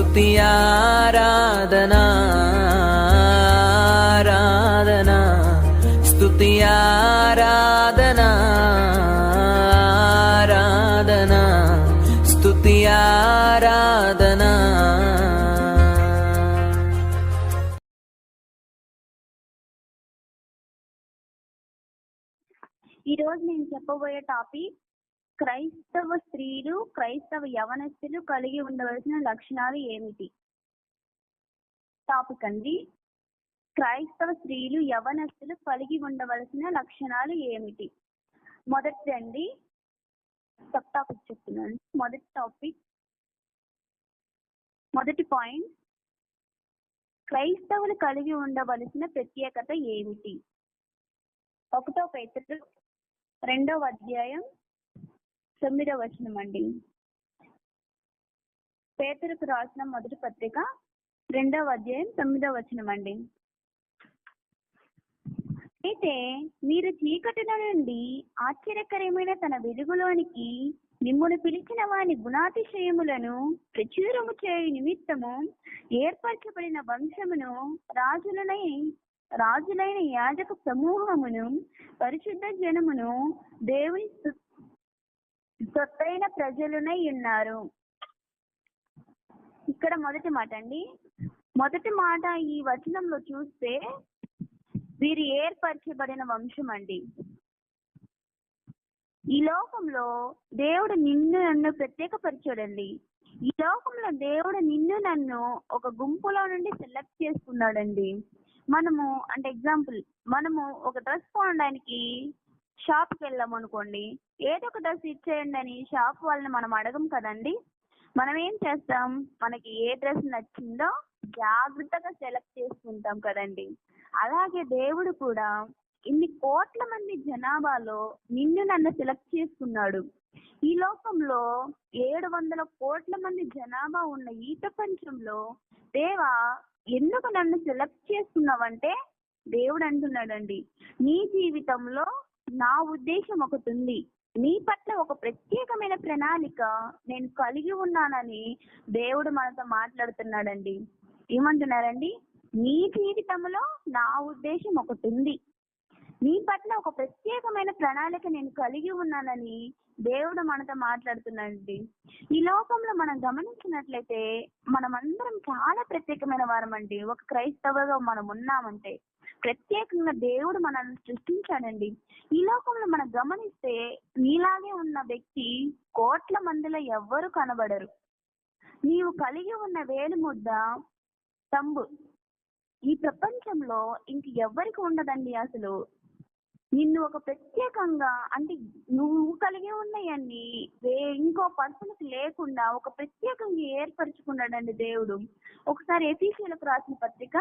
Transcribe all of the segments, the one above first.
స్తుతి ఆరాధనా ఆరాధనా స్తుతి ఆరాధనా ఆరాధనా స్తుతి ఆరాధనా. ఈరోజు నేను చెప్పబోయే టాపిక్ క్రైస్తవ స్త్రీలు క్రైస్తవ యవనస్తులు కలిగి ఉండవలసిన లక్షణాలు ఏమిటి? టాపిక్ అండి. క్రైస్తవ స్త్రీలు యవనస్తులు కలిగి ఉండవలసిన లక్షణాలు ఏమిటి? మొదటిది అండి. సబ్ టాపిక్ చెప్తున్నాను. మొదటి టాపిక్. మొదటి పాయింట్. క్రైస్తవులు కలిగి ఉండవలసిన ప్రత్యేకత ఏమిటి? ఒకటో పేతురు రెండవ అధ్యాయం తొమ్మిదవ వచనం అండి. పేతురుకు రాసిన మొదటి పత్రిక రెండవ అధ్యాయం తొమ్మిదవ వచనం అండి. అయితే మీరు చీకటిలో నుండి ఆశ్చర్యకరమైన తన వెలుగులోనికి మిమ్మల్ని పిలిచిన వాని గుణాతిశయములను ప్రచురము చేయు నిమిత్తము ఏర్పరచబడిన వంశమును రాజులనై రాజులైన యాజక సమూహమును పరిశుద్ధ జనమును దేవుని సొత్తైన ప్రజలునై ఉన్నారు. ఇక్కడ మొదటి మాట అండి మొదటి మాట ఈ వచనంలో చూస్తే వీరు ఏర్పరచబడిన వంశం అండి ఈ లోకంలో దేవుడు నిన్ను నన్ను ప్రత్యేకపరిచాడండి. ఈ లోకంలో దేవుడు నిన్ను నన్ను ఒక గుంపులో నుండి సెలెక్ట్ చేసుకున్నాడండి. మనము అంటే ఎగ్జాంపుల్ మనము ఒక డ్రెస్ కొనడానికి షాప్కి వెళ్ళాం అనుకోండి. ఏదో ఒక డ్రెస్ ఇచ్చేయండి అని షాప్ వాళ్ళని మనం అడగం కదండి. మనం ఏం చేస్తాం? మనకి ఏ డ్రెస్ నచ్చిందో జాగ్రత్తగా సెలెక్ట్ చేసుకుంటాం కదండి. అలాగే దేవుడు కూడా ఇన్ని కోట్ల మంది జనాభాలో నిన్ను నన్ను సెలెక్ట్ చేసుకున్నాడు. ఈ లోకంలో ఏడు వందల కోట్ల మంది జనాభా ఉన్న ఈ ప్రపంచంలో దేవా ఎందుకు నన్ను సెలెక్ట్ చేసుకున్నావంటే దేవుడు అంటున్నాడండి. నీ జీవితంలో నా ఉద్దేశం ఒకటి ఉంది నీ పట్ల ఒక ప్రత్యేకమైన ప్రణాళిక నేను కలిగి ఉన్నానని దేవుడు మనతో మాట్లాడుతున్నాడండి. ఏమంటున్నారండి? నీ జీవితంలో నా ఉద్దేశం ఒకటి ఉంది నీ పట్ల ఒక ప్రత్యేకమైన ప్రణాళిక నేను కలిగి ఉన్నానని దేవుడు మనతో మాట్లాడుతున్నాడండి. ఈ లోకంలో మనం గమనించినట్లయితే మనమందరం చాలా ప్రత్యేకమైన వారం అండి ఒక క్రైస్తవుగా మనం ఉన్నామంటే. ప్రత్యేకంగా దేవుడు మనల్ని సృష్టించాడండి. ఈ లోకంలో మనం గమనిస్తే నీలాగే ఉన్న వ్యక్తి కోట్ల మందిలో ఎవ్వరు కనబడరు. నీవు కలిగి ఉన్న వేలు ముద్ద తంబు ఈ ప్రపంచంలో ఇంక ఎవరికి ఉండదండి అసలు. నిన్ను ఒక ప్రత్యేకంగా అంటే నువ్వు కలిగి ఉన్నాయన్ని వే ఇంకో పర్సన్కి లేకుండా ఒక ప్రత్యేకంగా ఏర్పరచుకున్నాడండి దేవుడు. ఒకసారి ఎఫీసీలకు రాసిన పత్రిక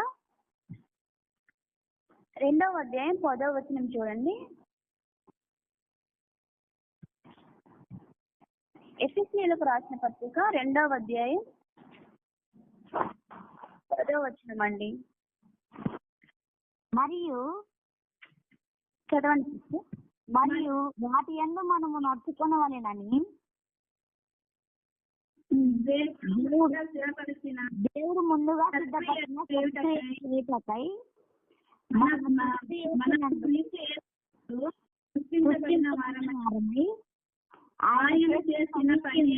రెండవ అధ్యాయం పదవ వచనం చూడండి ఎఫ్ఎస్సీలకు రాసిన పత్రిక రెండవ అధ్యాయం పదవ వచనం అండి మరియు చదవండి. మరియు వాటి యందు మనము నడుచుకొనవలెనని దేవుడు ముందుగా సిద్ధపరిచిన చేతకై ఆయన చేసిన పని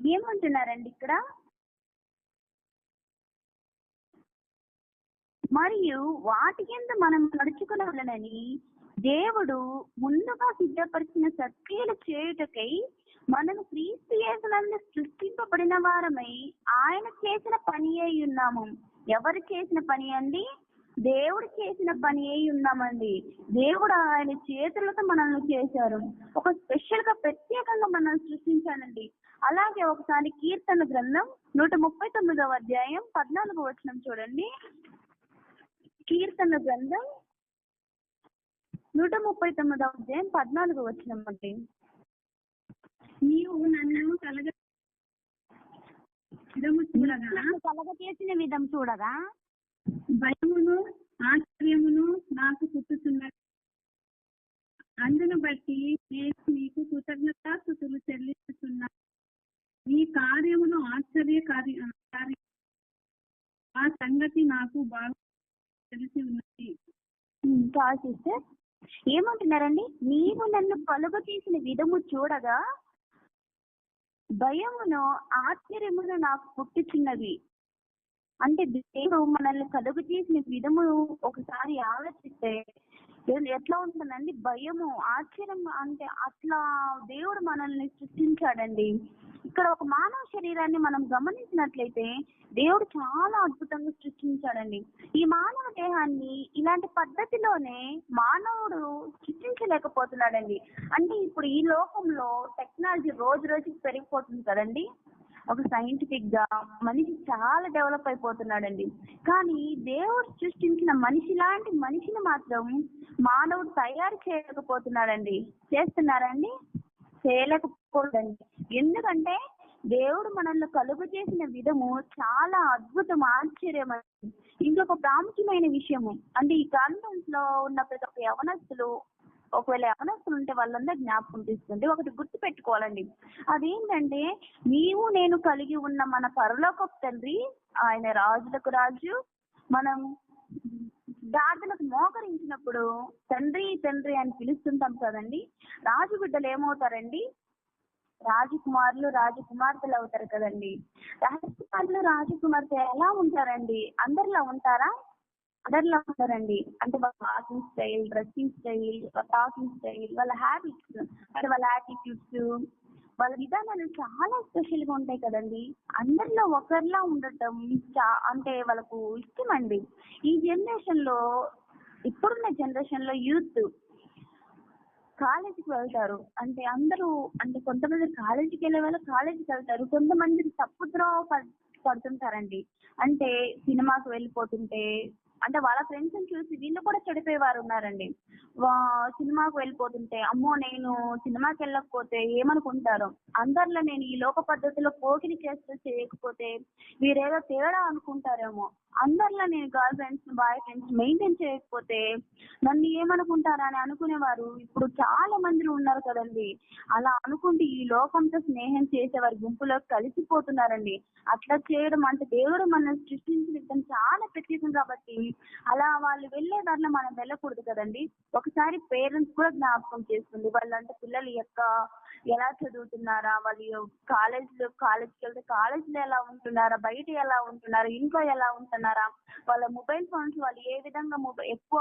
ఏమంటున్నారండి ఇక్కడ? మరియు వాటి కింద మనం నడుచుకునవలనని దేవుడు ముందుగా సిద్ధపరిచిన సత్క్రియలు చేయుటకై మనము క్రీస్తు యేసునందు సృష్టింపబడిన వారమై ఆయన చేసిన పని అయి ఉన్నాము. ఎవరు చేసిన పని అండి? దేవుడు చేసిన పని అయి ఉన్నామండి. దేవుడు ఆయన చేతులతో మనల్ని చేశారు. ఒక స్పెషల్గా ప్రత్యేకంగా మనల్ని సృష్టించానండి అలాగే ఒకసారి కీర్తన గ్రంథం నూట ముప్పై తొమ్మిదవ అధ్యాయం పద్నాలుగు వచనం చూడండి. కీర్తన గ్రంథం నూట ముప్పై తొమ్మిదవ అధ్యాయం పద్నాలుగు వచనం అండి. నీవు నన్ను కలగ నన్ను కలగచేసిన విధం చూడగా? భయమును ఆశ్చర్యమును నాకు పుట్టుతున్నది అందును బట్టి నేను నీకు కృతజ్ఞతాస్థుతులు చెల్లిస్తున్నా నీ కార్యములు ఆశ్చర్య కార్య కార్య- ఆ సంగతి నాకు బాగా తెలిసి ఉన్నది. ఇంకా సిస్టర్ ఏమంటున్నారండి? నీవు నన్ను కలుగ చేసిన విధము చూడగా భయమును ఆశ్చర్యమును నాకు పుట్టుచున్నవి అంటే దేవుడు మనల్ని కలుగు చేసిన విధము ఒకసారి ఆలోచిస్తే ఎట్లా ఉంటుందండి? భయము ఆశ్చర్యం అంటే అట్లా దేవుడు మనల్ని సృష్టించాడండి. ఇక్కడ ఒక మానవ శరీరాన్ని మనం గమనించినట్లయితే దేవుడు చాలా అద్భుతంగా సృష్టించాడండి. ఈ మానవ దేహాన్ని ఇలాంటి పద్ధతిలోనే మానవుడు సృష్టించలేకపోతున్నాడండి. అంటే ఇప్పుడు ఈ లోకంలో టెక్నాలజీ రోజు రోజుకి పెరిగిపోతుంది కదండి. ఒక సైంటిఫిక్గా మనిషి చాలా డెవలప్ అయిపోతున్నాడండి. కానీ దేవుడు సృష్టించిన మనిషి లాంటి మనిషిని మాత్రం మానవుడు తయారు చేయలేకపోతున్నాడండి. చేస్తున్నారండి? చేయలేకపోదండి ఎందుకంటే దేవుడు మనల్ని కలుగు చేసిన విధము చాలా అద్భుతం ఆశ్చర్యమైనది ఇంకొక ప్రాముఖ్యమైన విషయము అంటే ఈ కాన్ఫరెన్స్లో ఉన్న ప్రతి ఒక్క యవనస్తులు ఒకవేళ అవనస్తులు ఉంటే వాళ్ళందరూ జ్ఞాపకం తీసుకుంటే ఒకటి గుర్తు పెట్టుకోవాలండి అదేంటంటే నీవు నేను కలిగి ఉన్న మన పరలోక తండ్రి ఆయన రాజులకు రాజు మనం ప్రార్థనకు మోకరించినప్పుడు తండ్రి తండ్రి అని పిలుస్తుంటాం కదండి. రాజుబిడ్డలు ఏమవుతారండి? రాజకుమారులు రాజకుమార్తెలు అవుతారు కదండి. రాజకుమారులు రాజకుమార్తె ఎలా ఉంటారండి? అందరిలా ఉంటారా? అందరిలా ఉంటారండి. అంటే వాళ్ళ walking style dressing style talking style వాళ్ళ హ్యాబిట్స్ అంటే వాళ్ళ యాటిట్యూడ్స్ వాళ్ళ విధానాలు చాలా స్పెషల్గా ఉంటాయి కదండి. అందరిలో ఒకరిలా ఉండటం అంటే వాళ్ళకు ఇష్టం అండి ఈ జనరేషన్లో ఇప్పుడున్న జనరేషన్లో యూత్ కాలేజీకి వెళ్తారు. అంటే అందరూ అంటే కొంతమంది కాలేజీకి వెళ్ళే వాళ్ళు కాలేజీకి వెళ్తారు. కొంతమంది తప్పుద్రోవ పడ్- పడుతుంటారండి. అంటే సినిమాకి వెళ్ళిపోతుంటే అంటే వాళ్ళ ఫ్రెండ్స్ని చూసి వీళ్ళు కూడా చెడిపోయేవారు ఉన్నారండి. సినిమాకు వెళ్ళిపోతుంటే అమ్మో నేను సినిమాకి వెళ్ళకపోతే ఏమనుకుంటారు? అందరిలో నేను ఈ లోక పద్ధతిలో పోకిని చేస్తూ చేయకపోతే వీరేదో తేడా అనుకుంటారేమో. అందరిలో నేను girl friends boy friends maintain చేయకపోతే నన్ను ఏమనుకుంటారా అని అనుకునేవారు. ఇప్పుడు చాలా మంది ఉన్నారు కదండి. అలా అనుకుంటే ఈ లోకంతో స్నేహం చేసేవారి గుంపులో కలిసిపోతున్నారండి. అట్లా చేయడం అంటే దేవుడు మనం సృష్టించిన విధం చాలా ప్రత్యేకం కాబట్టి అలా వాళ్ళు వెళ్ళే దాంట్లో మనం వెళ్ళకూడదు కదండి. ఒకసారి పేరెంట్స్ కూడా జ్ఞాపకం చేస్తుంది. వాళ్ళంటే పిల్లలు యొక్క ఎలా చదువుతున్నారా వాళ్ళు కాలేజ్ కాలేజ్కి వెళ్తే కాలేజ్లో ఎలా ఉంటున్నారా బయట ఎలా ఉంటున్నారా ఇంట్లో ఎలా ఉంటున్నారా వాళ్ళ మొబైల్ ఫోన్స్ వాళ్ళు ఏ విధంగా ఎక్కువ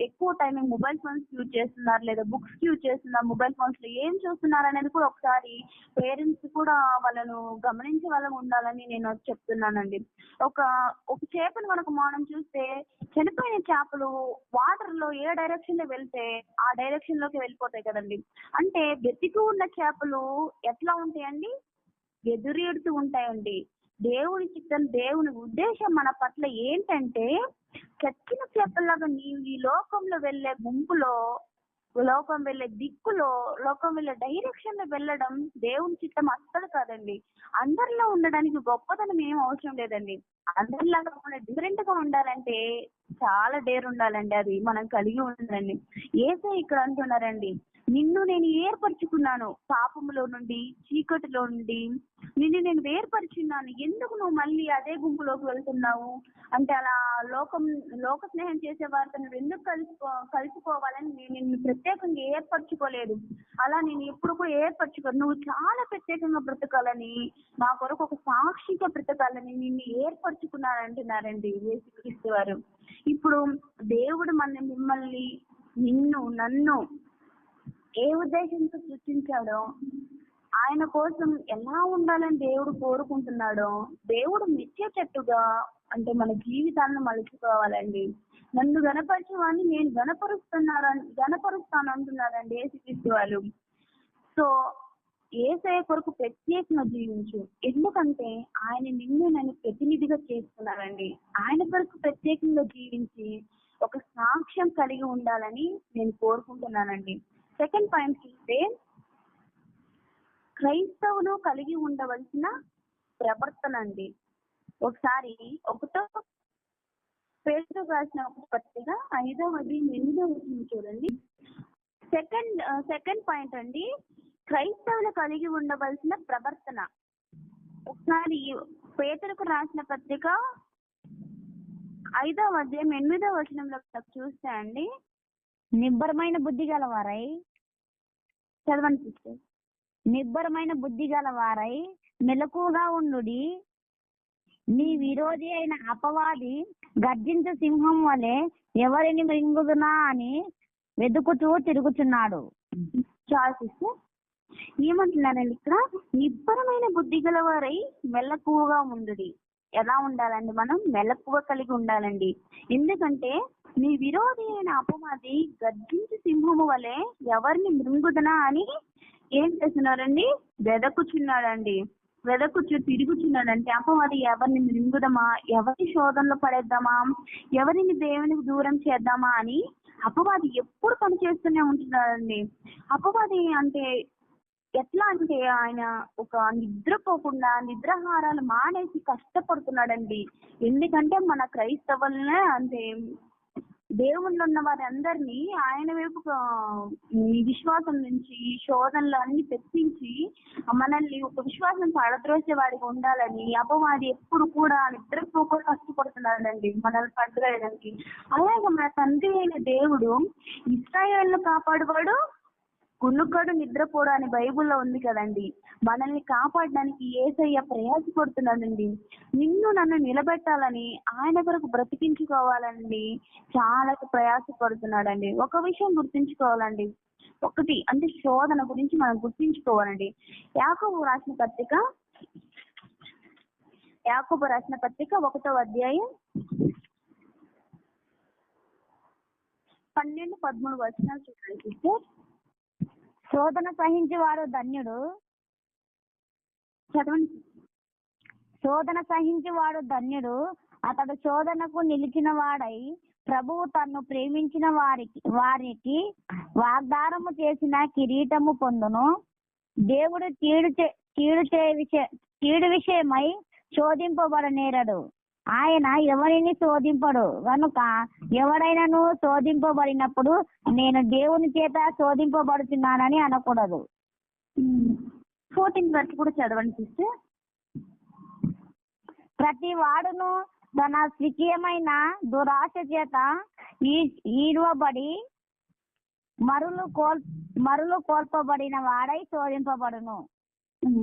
ఎక్కువ టైం మొబైల్ ఫోన్స్ యూజ్ చేస్తున్నారు లేదా బుక్స్ యూజ్ చేస్తున్నారు మొబైల్ ఫోన్స్లో ఏం చూస్తున్నారు అనేది కూడా ఒకసారి పేరెంట్స్ కూడా వాళ్ళను గమనించే వాళ్ళం ఉండాలని నేను చెప్తున్నానండి. ఒక ఒక చేపను మనకు మనం చూస్తే చనిపోయిన చేపలు వాటర్లో ఏ డైరెక్షన్లో వెళ్తే ఆ డైరెక్షన్లోకి వెళ్ళిపోతాయి కదండి. అంటే బ్రతికి ఉన్న చేపలు ఎట్లా ఉంటాయండి? ఎదురెడుతూ ఉంటాయండి. దేవుని చిత్తం దేవుని ఉద్దేశం మన పట్ల ఏంటంటే చచ్చిన చేపల్లాగా నీవు ఈ లోకంలో వెళ్ళే గుంపులో లోకం వెళ్ళే దిక్కులో లోకం వెళ్ళే డైరెక్షన్లో వెళ్ళడం దేవుని చిత్తం అస్సలు కాదండి. అందరిలో ఉండడానికి గొప్పతనం ఏం అవసరం లేదండి. అందరిలాగా మనం డిఫరెంట్గా ఉండాలంటే చాలా డేర్ ఉండాలండి అది. మనం కలిగి ఉండాలండి. ఏసే ఇక్కడ అంటున్నారండి నిన్ను నేను ఏర్పరచుకున్నాను పాపములో నుండి చీకటిలో నుండి. నిన్ను నేను వేర్పరిచున్నాను. ఎందుకు నువ్వు మళ్ళీ అదే గుంపులోకి వెళ్తున్నావు? అంటే అలా లోకం లోక స్నేహం చేసే వారితో నువ్వు ఎందుకు కలుసుకో కలుసుకోవాలని నేను నిన్ను ప్రత్యేకంగా ఏర్పరచుకోలేదు. అలా నేను ఎప్పుడు కూడా ఏర్పరచుకో నువ్వు చాలా ప్రత్యేకంగా బ్రతకాలని మా కొరకు ఒక సాక్షిగా బ్రతకాలని నిన్ను ఏర్పరచుకున్నారంటున్నారండి యేసుక్రీస్తు వారు. ఇప్పుడు దేవుడు మన మిమ్మల్ని నిన్ను నన్ను ఏ ఉద్దేశంతో సృష్టించాడో ఆయన కోసం ఎలా ఉండాలని దేవుడు కోరుకుంటున్నాడో దేవుడు మెచ్చేటట్టుగా అంటే మన జీవితాలను మలుచుకోవాలండి. నన్ను గనపరచవాన్ని నేను గనపరుస్తున్నాను గనపరుస్తాను అంటున్నారండి యేసుక్రీస్తు వాళ్ళు సో ఏసయ కొరకు ప్రత్యేకంగా జీవించు. ఎందుకంటే ఆయన నిన్ను నన్ను ప్రతినిధిగా చేస్తున్నారండి. ఆయన కొరకు ప్రత్యేకంగా జీవించి ఒక సాక్ష్యం కలిగి ఉండాలని నేను కోరుకుంటున్నానండి. సెకండ్ పాయింట్ చూస్తే క్రైస్తవులు కలిగి ఉండవలసిన ప్రవర్తన అండి. ఒకసారి ఒకటో పేరుతో రాసిన ఒక పత్రిక ఐదవ అధ్యాయం ఎనిమిదో వచనం చూడండి. సెకండ్ సెకండ్ పాయింట్ అండి క్రైస్తవులు కలిగి ఉండవలసిన ప్రవర్తన. ఒకసారి పేదలకు రాసిన పత్రిక ఐదవ అధ్యాయం ఎనిమిదవ వచనంలో చూస్తే అండి నిబ్బరమైన బుద్ధి గలవారై చదవండి సిస్టర్ నిబ్బరమైన బుద్ధి గలవారై మెలకుగా ఉండుడి. నీ విరోధి అయిన అపవాది గర్జించు సింహం వలె ఎవరిని మృంగుదునా అని వెతుకుతూ తిరుగుతున్నాడు చాలు సిస్టర్ ఏమంటున్నారండి ఇక్కడ? నిబ్బరమైన బుద్ధి గలవారై మెల్లకువగా ఉండుడి. ఎలా ఉండాలండి మనం? మెలకువ కలిగి ఉండాలండి. ఎందుకంటే నీ విరోధి అయిన అపవాది గర్జించి సింహము వలె ఎవరిని మృంగుదనా అని ఏం చేస్తున్నారండి? వెదకుచున్నాడండి. వెదకుచు తిరుగుచున్నాడంటే అపవాది ఎవరిని మృంగుదమా? ఎవరిని శోధనలో పడేద్దామా? ఎవరిని దేవునికి దూరం చేద్దామా అని అపవాది ఎప్పుడు పని చేస్తూనే ఉంటున్నాడండి. అపవాది అంటే ఎట్లా అంటే ఆయన ఒక నిద్రపోకుండా నిద్రాహారాలు మానేసి కష్టపడుతున్నాడండి. ఎందుకంటే మన క్రైస్తవులనే అంటే దేవుళ్ళు ఉన్న వారందరినీ ఆయన వైపు విశ్వాసం నుంచి శోధనలు అన్ని తెప్పించి మనల్ని ఒక విశ్వాసం పడద్రోసే వాడికి ఉండాలని అపవాది ఎప్పుడు కూడా నిద్రపోకుండా కష్టపడుతున్నాడండి మనల్ని పట్టుకోయడానికి అలాగే మన తండ్రి అయిన దేవుడు ఇస్రాయేల్ను కాపాడువాడు కునుకడు నిద్రపోడు అని బైబుల్లో ఉంది కదండి. మనల్ని కాపాడడానికి ఏసయ్య ప్రయాసపడుతున్నాడండి. నిన్ను నన్ను నిలబెట్టాలని ఆయన కొరకు బ్రతికించుకోవాలండి. చాలా ప్రయాసపడుతున్నాడండి. ఒక విషయం గుర్తుంచుకోవాలండి. ఒకటి అంటే శోధన గురించి మనం గుర్తుంచుకోవాలండి. యాకోబు రాసిన పత్రిక యాకోబు రాసిన పత్రిక ఒకటో అధ్యాయం పన్నెండు పదమూడు వచనాలు చూడండి సిస్టర్. శోధన సహించేవాడు ధన్యుడు. చదవండి. శోధన సహించేవాడు ధన్యుడు. అతడు శోధనకు నిలిచిన వాడై ప్రభువు తన్ను ప్రేమించిన వారికి వారికి వాగ్దానము చేసిన కిరీటము పొందును. దేవుడు కీడు చే- కీడు చే విషయ కీడు విషయమై శోధింపబడనేరడు. ఆయన ఎవరిని శోధింపడు. కనుక ఎవడైనాను శోధింపబడినప్పుడు నేను దేవుని చేత శోధింపబడుతున్నానని అనకూడదు. ఫోర్టీన్త్ వరకు కూడా చదవండి సిస్టర్. ప్రతి వాడును తన స్వకీయమైన దురాశ చేత ఈడవబడి మరులు కోల్ మరులు కోల్పబడిన వాడై శోధింపబడును.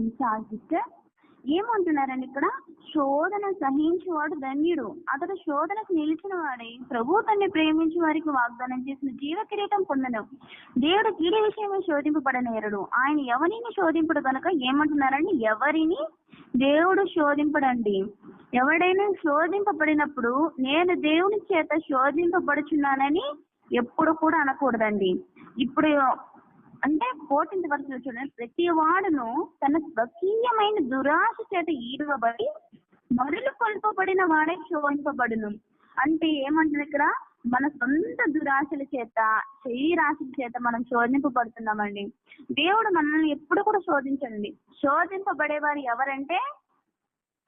చాలా సిస్టర్. ఏమంటున్నారండి ఇక్కడ? శోధన సహించేవాడు ధన్యుడు. అతడు శోధనకు నిలిచిన వాడే ప్రభు తన్ని ప్రేమించి వారికి వాగ్దానం చేసిన జీవ కిరీటం పొందను. దేవుడు కీడి విషయమై శోధింపబడనేరడు ఆయన ఎవరిని శోధింపడు కనుక ఏమంటున్నారండి? ఎవరిని? దేవుడు శోధింపడండి. ఎవడైనా శోధింపబడినప్పుడు నేను దేవుని చేత శోధింపబడుచున్నానని ఎప్పుడు కూడా అనకూడదండి. ఇప్పుడు అంటే ఫోర్టీన్త్ వరకు చూడండి ప్రతి వాడును తన స్వకీయమైన దురాశ చేత ఈడవబడి మరులు కొల్పబడిన వాడే శోధింపబడును అంటే ఏమంటుంది ఇక్కడ? మన సొంత దురాశల చేత శరీరాశల చేత మనం శోధింపబడుతున్నామండి. దేవుడు మనల్ని ఎప్పుడు కూడా శోధించండి. శోధింపబడేవారు ఎవరంటే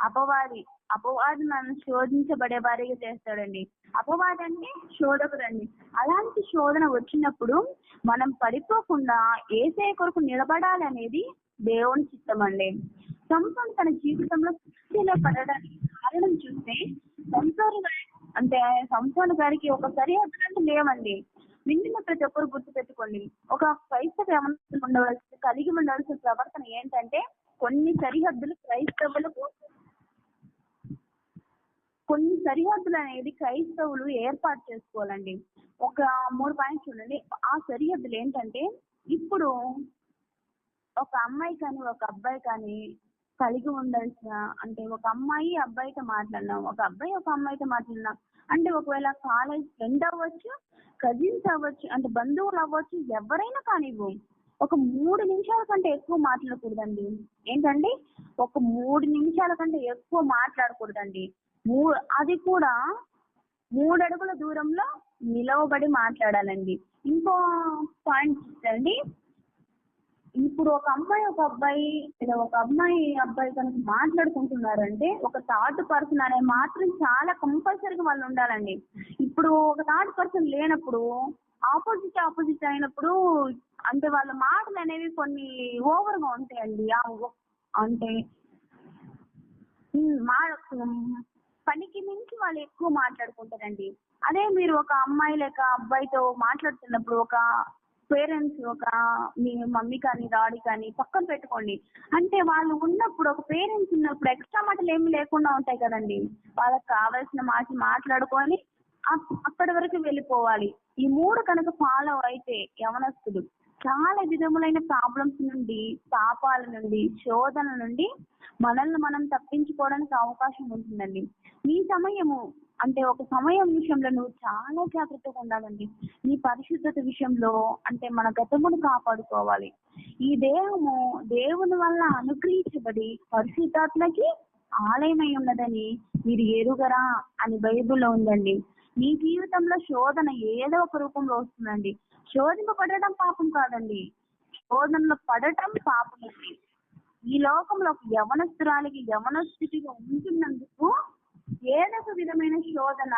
అపవాది. అపవాది మనం శోధించబడే వారిగా చేస్తాడండి. అపవాది అంటే శోధకుడండి. అలాంటి శోధన వచ్చినప్పుడు మనం పడిపోకుండా ఏసే కొరకు నిలబడాలనేది దేవుని చిత్తం అండి సంసోన్ తన జీవితంలో కుస్తీలో పడడానికి కారణం చూస్తే సంసారు అంటే సంసోన్ గారికి ఒక సరిహద్దు అంటే లేవండి. నిండిన ప్రతి ఒక్కరు గుర్తు పెట్టుకోండి. ఒక క్రైస్తవ ఉండవలసిన కలిగి ఉండవలసిన ప్రవర్తన ఏంటంటే కొన్ని సరిహద్దులు క్రైస్తవులకు కొన్ని సరిహద్దులు అనేది క్రైస్తవులు ఏర్పాటు చేసుకోవాలండి. ఒక మూడు పాయింట్స్ చూడండి. ఆ సరిహద్దులు ఏంటంటే ఇప్పుడు ఒక అమ్మాయి కానీ ఒక అబ్బాయి కానీ కలిగి ఉండాల్సిన అంటే ఒక అమ్మాయి అబ్బాయితో మాట్లాడినాం ఒక అబ్బాయి ఒక అమ్మాయితో మాట్లాడినాం అంటే ఒకవేళ కాలేజ్ ఫ్రెండ్ అవ్వచ్చు కజిన్స్ అవ్వచ్చు అంటే బంధువులు అవ్వచ్చు ఎవరైనా కానివ్వు ఒక మూడు నిమిషాల కంటే ఎక్కువ మాట్లాడకూడదండి. ఏంటండి ఒక మూడు నిమిషాల కంటే ఎక్కువ మాట్లాడకూడదండి. మూ అది కూడా మూడు అడుగుల దూరంలో నిలవబడి మాట్లాడాలండి. ఇంకో పాయింట్ అండి ఇప్పుడు ఒక అమ్మాయి ఒక అబ్బాయి లేదా ఒక అమ్మాయి అబ్బాయి కనుక మాట్లాడుకుంటున్నారంటే ఒక థర్డ్ పర్సన్ అనే మాత్రం చాలా కంపల్సరీగా వాళ్ళు ఉండాలండి. ఇప్పుడు ఒక థర్డ్ పర్సన్ లేనప్పుడు ఆపోజిట్ ఆపోజిట్ అయినప్పుడు అంటే వాళ్ళ మాటలు అనేవి కొన్ని ఓవర్గా ఉంటాయండి. అంటే మా పనికి మించి వాళ్ళు ఎక్కువ మాట్లాడుకుంటారండి. అదే మీరు ఒక అమ్మాయి లేక అబ్బాయితో మాట్లాడుతున్నప్పుడు ఒక పేరెంట్స్ ఒక మీ మమ్మీ కానీ డాడీ కానీ పక్కన పెట్టుకోండి. అంటే వాళ్ళు ఉన్నప్పుడు ఒక పేరెంట్స్ ఉన్నప్పుడు ఎక్స్ట్రా మాటలు ఏమి లేకుండా ఉంటాయి కదండి. వాళ్ళకి కావాల్సిన మాట మాట్లాడుకొని అక్కడి వరకు వెళ్ళిపోవాలి. ఈ మూడు కనుక ఫాలో అయితే యవనస్తుడు చాలా విధములైన ప్రాబ్లమ్స్ నుండి పాపాల నుండి శోధన నుండి మనల్ని మనం తప్పించుకోవడానికి అవకాశం ఉంటుందండి. నీ సమయము అంటే ఒక సమయం విషయంలో నువ్వు చాలా జాగ్రత్తగా ఉండాలండి. నీ పరిశుద్ధత విషయంలో అంటే మన గతమును కాపాడుకోవాలి. ఈ దేహము దేవుని వల్ల అనుగ్రహించబడి పరిశుద్ధాత్మకి ఆలయమై ఉన్నదని మీరు ఎరుగరా అని బైబిల్లో ఉందండి. నీ జీవితంలో శోధన ఏదో ఒక రూపంలో వస్తుందండి. శోధింపబడటం పాపం కాదండి. శోధనలో పడటం పాపం అండి. ఈ లోకంలో ఒక యవనస్తురాలికి యవనస్థితిగా ఉంటున్నందుకు ఏదో ఒక విధమైన శోధన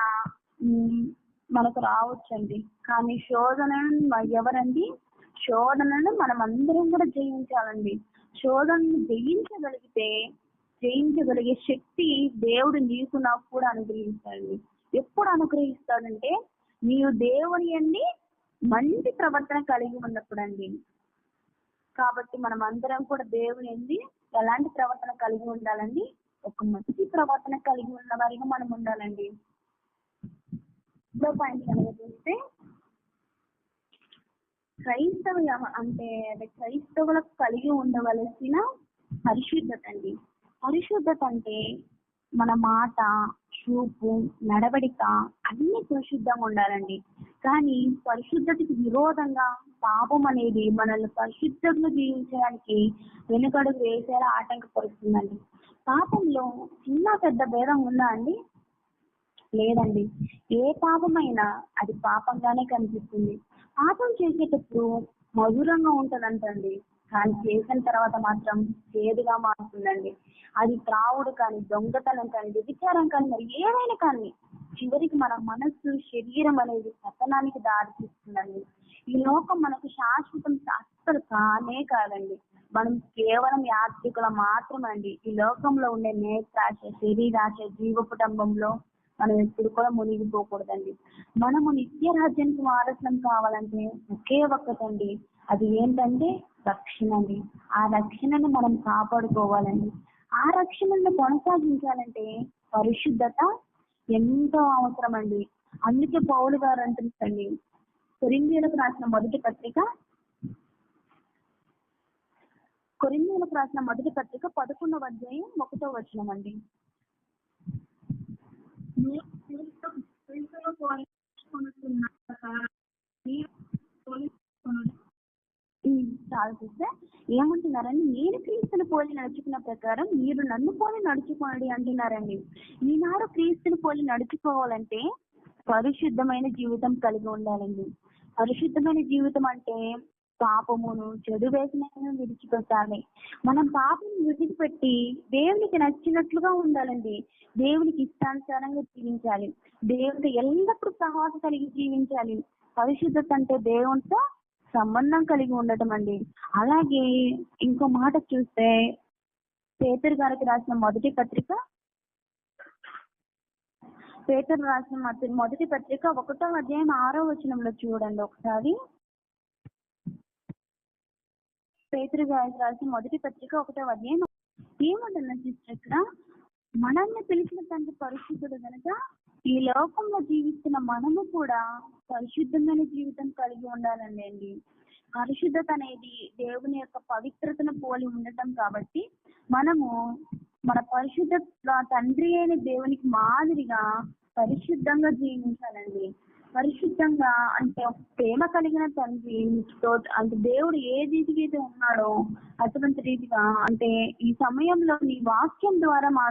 మనకు రావచ్చండి. కానీ శోధన ఎవరండి? శోధనను మనం అందరం కూడా జయించాలండి. శోధనను జయించగలిగితే జయించగలిగే శక్తి దేవుడు నీకు నాకు కూడా అనుగ్రహిస్తాడండి. ఎప్పుడు అనుగ్రహిస్తాడంటే నీవు దేవుని అండి మంచి ప్రవర్తన కలిగి ఉన్నప్పుడు అండి కాబట్టి మనం అందరం కూడా దేవుని అండి ఎలాంటి ప్రవర్తన కలిగి ఉండాలండి? ఒక మంచి ప్రవర్తన కలిగి ఉన్న వారిగా మనం ఉండాలండి. ఇంకో పాయింట్ కనుక చూస్తే క్రైస్తవ అంటే అదే క్రైస్తవులకు కలిగి ఉండవలసిన పరిశుద్ధత అండి. పరిశుద్ధత అంటే మన మాట చూపు నడవడిక అన్ని పరిశుద్ధంగా ఉండాలండి. కానీ పరిశుద్ధతకి విరోధంగా పాపం అనేది మనల్ని పరిశుద్ధంగా జీవించడానికి వెనుకడుగు వేసేలా ఆటంకపరుస్తుందండి. పాపంలో చిన్న పెద్ద భేదం ఉందా అండి? లేదండి. ఏ పాపమైనా అది పాపంగానే కనిపిస్తుంది. పాపం చేసేటప్పుడు మధురంగా ఉంటదంటండి. కానీ చేసిన తర్వాత మాత్రం చేదుగా మారుతుందండి. అది చావుడు కానీ దొంగతనం కానీ వ్యభిచారం కానీ మరి ఏదైనా కానీ చివరికి మన మనస్సు శరీరం అనేది పతనానికి దారితీస్తుందండి ఈ లోకం మనకు శాశ్వతం అస్సలు కానే కాదండి. మనం కేవలం యాత్రికుల మాత్రమండి. ఈ లోకంలో ఉండే నేత్రాశ శరీరాశ జీవ కుటుంబంలో మనం ఎప్పుడు కూడా మునిగిపోకూడదండి. మనము నిత్య రాజ్యానికి వారసులం కావాలంటే ఒకే ఒక్కటండి. అది ఏంటంటే రక్షణ అండి. ఆ రక్షణను మనం కాపాడుకోవాలండి. ఆ రక్షణను కొనసాగించాలంటే పరిశుద్ధత ఎంతో అవసరం అండి అందుకే పౌలు గారు అంటుందండి కొరిందీలకు రాసిన మొదటి పత్రిక కొరిందీలకు రాసిన మొదటి పత్రిక పదకొండవ అధ్యాయం ఒకటో వచనం అండి. చాలా చూస్తే ఏమంటున్నారండి? నేను క్రీస్తుని పోలి నడుచుకున్న ప్రకారం మీరు నన్ను పోలి నడుచుకోండి అంటున్నారండి. ఈనాడు క్రీస్తుని పోలి నడుచుకోవాలంటే పరిశుద్ధమైన జీవితం కలిగి ఉండాలండి. పరిశుద్ధమైన జీవితం అంటే పాపమును చెడు వేసిన విడిచిపెట్టాలి. మనం పాపం విడిచిపెట్టి దేవునికి నచ్చినట్లుగా ఉండాలండి. దేవునికి ఇష్టానుసారంగా జీవించాలి. దేవుడితో ఎల్లప్పుడూ సహవాసం కలిగి జీవించాలి. పరిశుద్ధత అంటే దేవునితో సంబంధం కలిగి ఉండటం అండి. అలాగే ఇంకో మాట చూస్తే పేతురు గారికి రాసిన మొదటి పత్రిక పేతురు రాసిన మొదటి- పత్రిక ఒకటో అధ్యాయం ఆరో వచనంలో చూడండి ఒకసారి. పేతురు గారికి రాసిన మొదటి పత్రిక ఒకటో అధ్యాయం ఏమంటున్నా సిస్టర్ ఇక్కడ? మనల్ని పిలిచిన తండ్రి పరిస్థితులు కనుక ఈ లోకంలో జీవిస్తున్న మనము కూడా పరిశుద్ధమైన జీవితం కలిగి ఉండాలండి అండి. పరిశుద్ధత అనేది దేవుని యొక్క పవిత్రతను పోలి ఉండటం కాబట్టి మనము మన పరిశుద్ధ తండ్రి అయిన దేవునికి మాదిరిగా పరిశుద్ధంగా జీవించాలండి. పరిశుద్ధంగా అంటే ప్రేమ కలిగిన తండ్రి అంటే దేవుడు ఏ రీతికి అయితే ఉన్నాడో అటువంటి రీతిగా అంటే ఈ సమయంలో నీ వాక్యం ద్వారా మా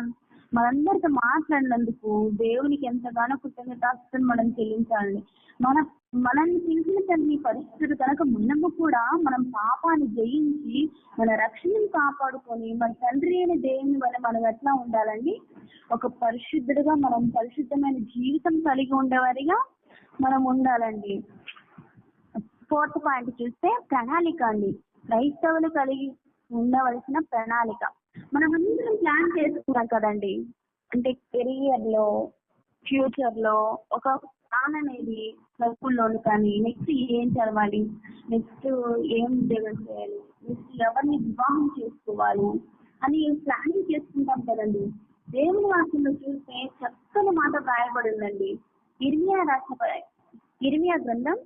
మనందరితో మాట్లాడినందుకు దేవునికి ఎంతగానో కృతజ్ఞతాస్తులు మనం చెల్లించాలి మన మనల్ని పిలిచిన తండ్రి పరిస్థితులు కనుక ముందు కూడా మనం పాపాన్ని జయించి మన రక్షణను కాపాడుకొని మన తండ్రి అయిన దేవుని వల్ల మనం ఎట్లా ఉండాలండి? ఒక పరిశుద్ధుడుగా మనం పరిశుద్ధమైన జీవితం కలిగి ఉండేవారిగా మనం ఉండాలండి. ఫోర్త్ పాయింట్ చూస్తే ప్రణాళిక అండి. క్రైస్తవులు కలిగి ఉండవలసిన ప్రణాళిక. మనం అందరం ప్లాన్ చేసుకున్నాం కదండి. అంటే కెరియర్లో ఫ్యూచర్లో ఒక ప్లాన్ అనేది చదువుల్లోని కానీ నెక్స్ట్ ఏం చదవాలి నెక్స్ట్ ఏం ఉద్యోగం చేయాలి నెక్స్ట్ ఎవరిని వివాహం చేసుకోవాలి అని ప్లానింగ్ చేసుకుంటాం కదండి. దేవుని వాక్యంలో చూస్తే చక్కని మాట రాయబడి ఉందండి. ఇర్మియా రాసిన ఇర్మియా గ్రంథం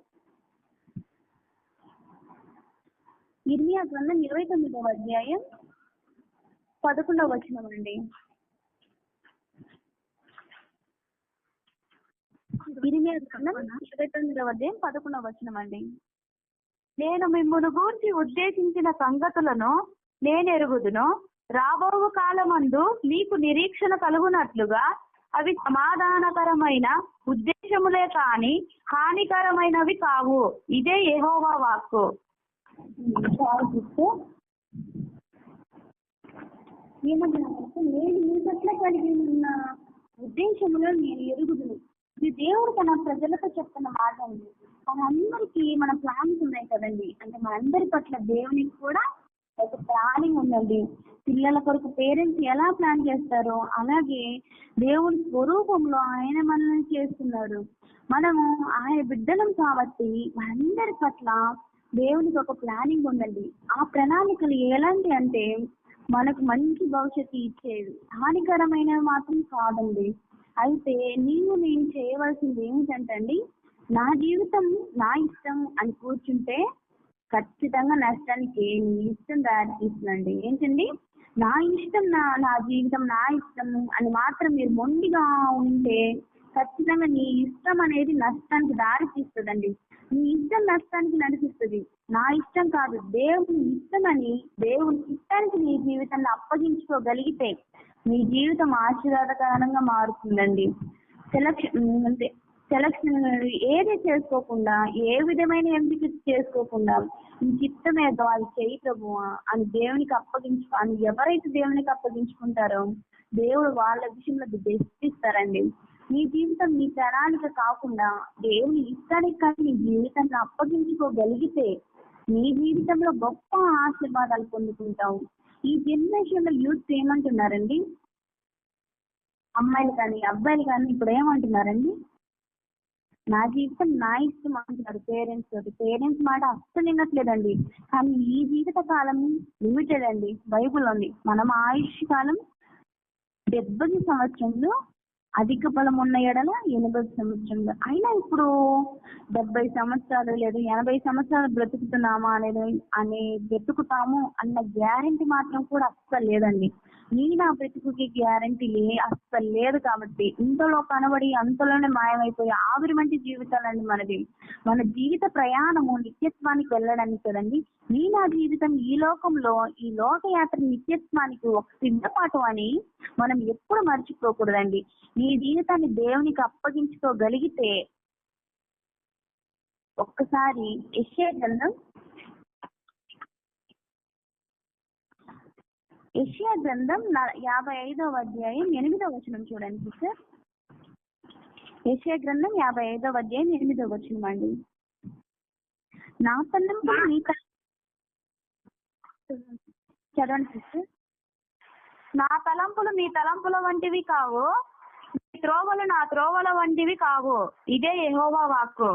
ఇర్మియా గ్రంథం ఇరవై తొమ్మిదవ అధ్యాయం పదకొండవ వచనం అండి ఇరిమియా గ్రంథం ఇరవై తొమ్మిదవ అధ్యాయం పదకొండవ వచనం అండి నేను మిమ్మును గూర్చి ఉద్దేశించిన సంగతులను నేను ఎరుగుదును. రాబోవు కాలమందు మీకు నిరీక్షణ కలుగునట్లుగా అవి సమాధానకరమైన ఉద్దేశములే కాని హానికరమైనవి కావు. ఇదే యెహోవా వాక్కు. చాలా నేను మీ పట్ల కలిగి ఉన్న ఉద్దేశంలో నేను ఎరుగుదును. ఇది దేవుడు తన ప్రజలతో చెప్తున్న మాట అండి. మనందరికీ మన ప్లాన్స్ ఉన్నాయి కదండి. అంటే మనందరి పట్ల దేవునికి కూడా ఒక ప్లానింగ్ ఉందండి. పిల్లల కొరకు పేరెంట్స్ ఎలా ప్లాన్ చేస్తారో అలాగే దేవుని స్వరూపంలో ఆయన మనల్ని చేస్తున్నారు. మనము ఆయన బిడ్డలం కాబట్టి మనందరి పట్ల దేవునికి ఒక ప్లానింగ్ ఉందండి. ఆ ప్రణాళికలు ఎలాంటి అంటే మనకు మంచి భవిష్యత్తు ఇచ్చేది. హానికరమైనవి మాత్రం కాదండి. అయితే నేను నేను చేయవలసింది ఏమిటంటండి నా జీవితం నా ఇష్టం అని కూర్చుంటే ఖచ్చితంగా నష్టానికి నీ ఇష్టం దారితీస్తుందండి ఏంటండి నా ఇష్టం నా నా జీవితం నా ఇష్టం అని మాత్రం మీరు మొండిగా ఉంటే ఖచ్చితంగా నీ ఇష్టం అనేది నష్టానికి దారి తీస్తుందండి నీ ఇష్టం నష్టానికి నడిపిస్తుంది. నా ఇష్టం కాదు. దేవుని ఇష్టం అని దేవుని ఇష్టానికి నీ జీవితాన్ని అప్పగించుకోగలిగితే నీ జీవితం ఆశీర్వాదకరంగా మారుతుందండి. సెలక్షన్ అంటే సెలక్షన్ ఏది చేసుకోకుండా ఏ విధమైన ఎంపిక చేసుకోకుండా నీ చిత్తం ఏదో అది చేయి ప్రభువా అని దేవునికి అప్పగించు అని ఎవరైతే దేవునికి అప్పగించుకుంటారో దేవుడు వాళ్ళ విషయంలో బెస్ట్ ఇస్తారండి నీ జీవితం నీ ప్రణాళిక కాకుండా దేవుని ఇష్టానికి కానీ నీ జీవితాన్ని అప్పగించుకోగలిగితే నీ జీవితంలో గొప్ప ఆశీర్వాదాలు పొందుకుంటావు. ఈ జనరేషన్లో యూత్ ఏమంటున్నారండి? అమ్మాయిలు కానీ అబ్బాయిలు కానీ ఇప్పుడు ఏమంటున్నారండి? నా జీవితం నా ఇష్టం అంటున్నారు పేరెంట్స్ తోటి. పేరెంట్స్ మాట అస్సలు వినట్లేదండి. కానీ ఈ జీవిత కాలం లిమిటెడ్ అండి. బైబుల్ ఉంది. మనం ఆయుష్ కాలం డెబ్బై సంవత్సరంలో అధిక బలం ఉన్న ఎడల ఎనభై సంవత్సరంలో. అయినా ఇప్పుడు డెబ్బై సంవత్సరాలు లేదు ఎనభై సంవత్సరాలు బ్రతుకుతున్నామా అనేది అనే బ్రతుకుతాము అన్న గ్యారంటీ మాత్రం కూడా అస్సలు లేదండి. నీ నా బ్రతుకుకి గ్యారంటీ లే అస్సలు లేదు కాబట్టి. ఇంతలో కనబడి అంతలోనే మాయమైపోయి ఆవిరి వంటి జీవితాలండి మనది. మన జీవిత ప్రయాణము నిత్యత్వానికి వెళ్ళడానికి కదండి. నీ నా జీవితం ఈ లోకంలో ఈ లోకయాత్ర నిత్యత్వానికి ఒక సిద్ధపాటు అని మనం ఎప్పుడు మర్చిపోకూడదండి. నీ జీవితాన్ని దేవునికి అప్పగించుకోగలిగితే ఒక్కసారి యెషయా గ్రంథం యెషయా గ్రంథం యాభై ఐదవ అధ్యాయం ఎనిమిదవ వచనం చూడండి సిస్టర్. యెషయా గ్రంథం యాభై ఐదవ అధ్యాయం ఎనిమిదవ వచనం అండి. నా తల్లింపులు నీ చదవండి సిస్టర్. నా తలంపులు మీ తలంపుల వంటివి కావు మీ త్రోవలు నా త్రోవల వంటివి కావు. ఇదే యహోవా వాక్కు.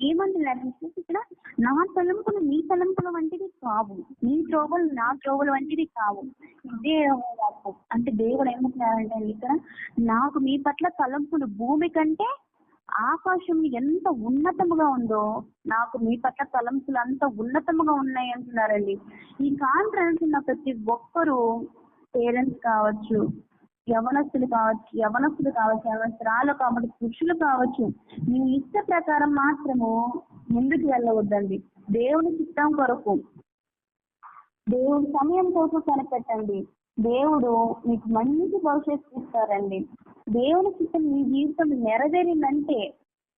ఏమంటున్నారు ఇక్కడ నా తలంపులు నీ తలంపుల వంటివి కావు. నీ త్రోవలు నా త్రోవలు వంటివి కావు. ఇదే వాక్కు. అంటే దేవుడు ఏమంటున్నారంటే అండి ఇక్కడ నాకు మీ పట్ల తలంపులు భూమి కంటే ఆకాశం ఎంత ఉన్నతముగా ఉందో నాకు మీ పట్ల తలంపులు అంత ఉన్నతముగా ఉన్నాయి అంటున్నారండి. ఈ కాన్ఫరెన్స్ ఉన్న ప్రతి ఒక్కరూ పేరెంట్స్ కావచ్చు యవనస్తులు కావచ్చు యవనస్తులు కావచ్చు యవనస్తురాలు కాబట్టి పురుషులు కావచ్చు మీ ఇష్ట ప్రకారం మాత్రము ముందుకు వెళ్ళవద్దండి. దేవుని చిత్తం కొరకు దేవుడి సమయం కోసం కనిపెట్టండి. దేవుడు మీకు మంచి భవిష్యత్తు ఇస్తారండి దేవుని చిత్తం మీ జీవితం నెరవేరిందంటే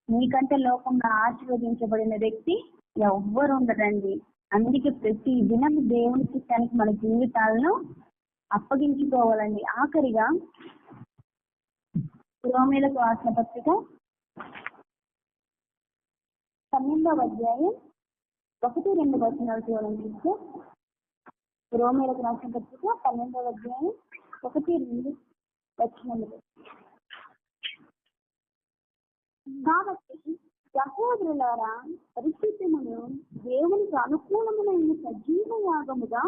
నీకంటే లోకంలో ఆశీర్వదించబడిన వ్యక్తి ఎవ్వరు ఉండదండి అందుకే ప్రతి దినం దేవుని చిత్తానికి మన జీవితాలను అప్పగించుకోవాలండి. ఆఖరిగా రోమేలకు రాసిన పత్రిక పన్నెండవ అధ్యాయం ఒకటి రెండు వచనాలు చూడండి రోమేలకు రాసిన పత్రిక పన్నెండవ అధ్యాయం ఒకటి రెండు వచనములు కాబట్టి సహోదరులారా పరిశుద్ధమును దేవునికి అనుకూలములైన సజీవ యాగముగా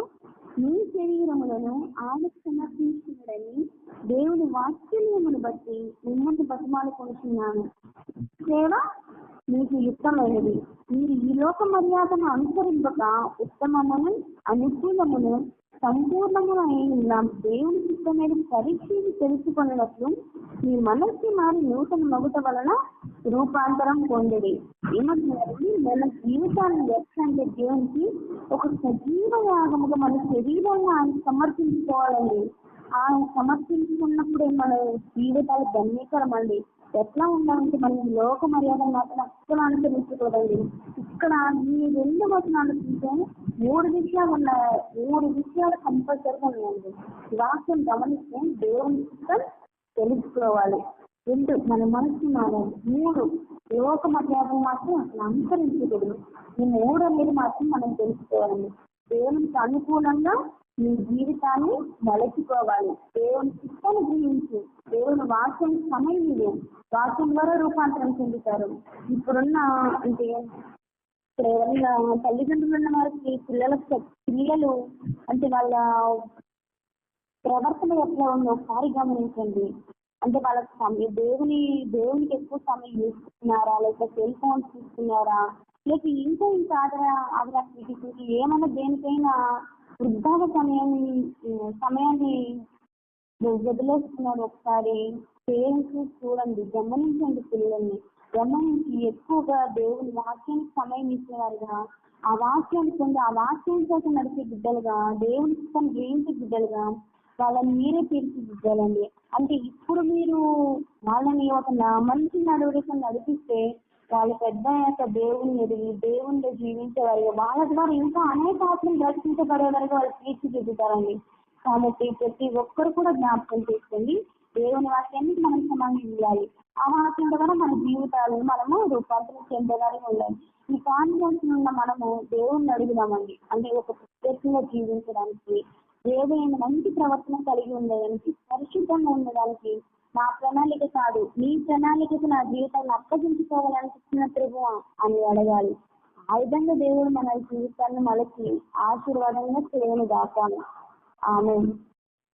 మీ శరీరములను ఆయనకు సమర్పించుకున్నాడని దేవుని వాత్సల్యమును బట్టి మిమ్మల్ని బతిమాలు కొనుచున్నాను సేవ మీకు యుక్తమైనది. మీరు ఈ లోక మర్యాదను అనుసరింపక ఉత్తమమును అనుకూలమును సంపూర్ణమైన దేవుని చిత్తమైన పరీక్షని తెలుసుకున్నట్లు మీ మనస్సు మారి నూతన మగుట వలన రూపాంతరం పొందిడి ఏమంటున్నారండి మన జీవితాన్ని ఎట్లా అంటే దేవునికి ఒక సజీవ యాగముగా మన శరీరాన్ని ఆయన సమర్పించుకోవాలండి. ఆయన సమర్పించుకున్నప్పుడే మన జీవితాలు ధన్యకరం అండి ఎట్లా ఉండాలంటే మనం లోక మర్యాద మాత్రం అస్సలు అనుసరించకూడదండి. ఇక్కడ ఈ రెండు వచనాలు చూస్తే మూడు విషయాలు ఉన్నాయి. మూడు విషయాలు కంపల్సరీగా ఉన్నాయండి. వాక్యం గమనిస్తే దేవుని తెలుసుకోవాలి. రెండు మన మనసు మారాలి మూడు. లోక మర్యాదలు మాత్రం అసలు అనుసరించకూడదు. ఈ మూడు అనేది మాత్రం మనం తెలుసుకోవాలండి దేవునికి అనుకూలంగా మీ జీవితాన్ని మలచుకోవాలి. దేవుని చిత్తాన్ని గ్రహించి. దేవుని వాక్యం సమయం ఇది వాక్యం ద్వారా రూపాంతరం చెందుతారు. ఇప్పుడున్న అంటే ఇక్కడ ఎవరైనా తల్లిదండ్రులు ఉన్న వారికి పిల్లలకు పిల్లలు అంటే వాళ్ళ ప్రవర్తన ఎట్లా ఉందో ఒకసారి గమనించండి. అంటే వాళ్ళకి సమయం దేవుని దేవునికి ఎక్కువ సమయం ఇస్తున్నారా లేక సెల్ ఫోన్స్ ఇస్తున్నారా లేక ఇంకా ఇంకా ఆదర వీటికి ఏమైనా దేనికైనా వృద్ధాల సమయాన్ని సమయాన్ని వదిలేస్తున్నారు ఒకసారి? పేరెంట్స్ చూడండి గమనించండి పిల్లల్ని. గమనించి ఎక్కువగా దేవుని వాక్యానికి సమయం ఇచ్చేవారుగా ఆ వాక్యాన్ని పొంది ఆ వాక్యం కోసం నడిచే బిడ్డలుగా దేవుని ఇష్టం గ్రహించే బిడ్డలుగా వాళ్ళని మీరే తీర్చిదిద్దాలండి. అంటే ఇప్పుడు మీరు వాళ్ళని ఒక మంచి నడవడికను నడిపిస్తే వాళ్ళు పెద్ద యొక్క దేవుని ఎదిగి దేవుణ్ణి జీవించేవారు వాళ్ళ ద్వారా ఇంకా అనేక ఆత్మలు దర్శించబడే వరకు వాళ్ళు తీర్చిదిద్దుతారండి. కాబట్టి ప్రతి ఒక్కరు కూడా జ్ఞాపకం చేసుకోండి. దేవుని వాక్యాన్ని మనం సమానం ఇవ్వాలి ఆ వాక్యం ద్వారా మన జీవితాలను మనము రూపాంతరం చెందడానికి ఉండాలి. ఈ కాన్ఫిడెన్స్ ఉన్న మనము దేవుణ్ణి అడుగుదామండి అంటే ఒక ప్రత్యేకంగా జీవించడానికి ఏదైనా మంచి ప్రవర్తన కలిగి ఉండడానికి పరిశుద్ధంగా ఉండడానికి నా ప్రణాళిక కాదు. నీ ప్రణాళికకు నా జీవితాన్ని అప్పగించుకోవాలనుకుంటున్న ప్రభు అని అడగాలి. ఆ విధంగా దేవుడు మన జీవితాన్ని మలచి ఆశీర్వాదంగా చేయను దాకాను ఆమె